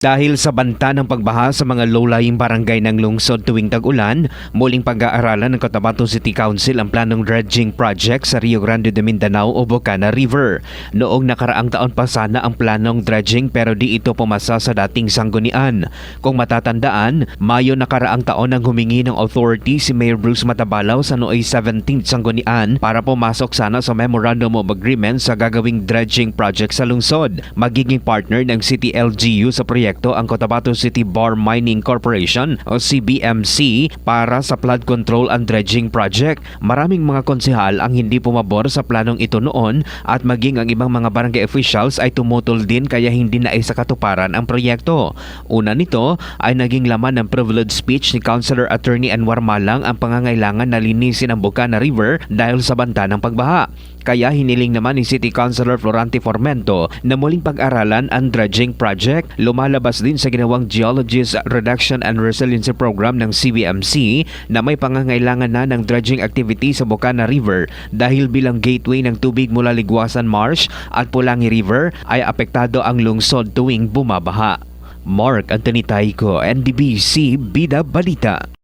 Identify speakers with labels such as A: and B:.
A: Dahil sa banta ng pagbaha sa mga low-lying barangay ng lungsod tuwing tag-ulan, muling pag-aaralan ng Cotabato City Council ang planong dredging project sa Rio Grande de Mindanao o Bocana River. Noong nakaraang taon pa sana ang planong dredging pero di ito pumasa sa dating sanggunian. Kung matatandaan, Mayo nakaraang taon nang humingi ng authority si Mayor Bruce Matabalaw sa nooy 17th sanggunian para pumasok sana sa Memorandum of Agreement sa gagawing dredging project sa lungsod. Magiging partner ng City LGU sa proyekto ang Cotabato City Bar Mining Corporation o CBMC para sa flood control and dredging project. Maraming mga konsehal ang hindi pumabor sa planong ito noon at maging ang ibang mga barangay officials ay tumutol din kaya hindi na isa ang proyekto. Una nito ay naging laman ng privilege speech ni Councilor Attorney Anwar Malang ang pangangailangan na linisin ang Bocana River dahil sa banta ng pagbaha. Kaya hiniling naman ni City Councilor Florante Formento na muling pag-aralan ang dredging project. Lumalabas din sa ginawang Geologist Reduction and Resiliency Program ng CBMC na may pangangailangan na ng dredging activity sa Bocana River dahil bilang gateway ng tubig mula Ligwasan Marsh at Pulangi River ay apektado ang lungsod tuwing bumabaha. Mark Anthony Taico, NDBC Bida Balita.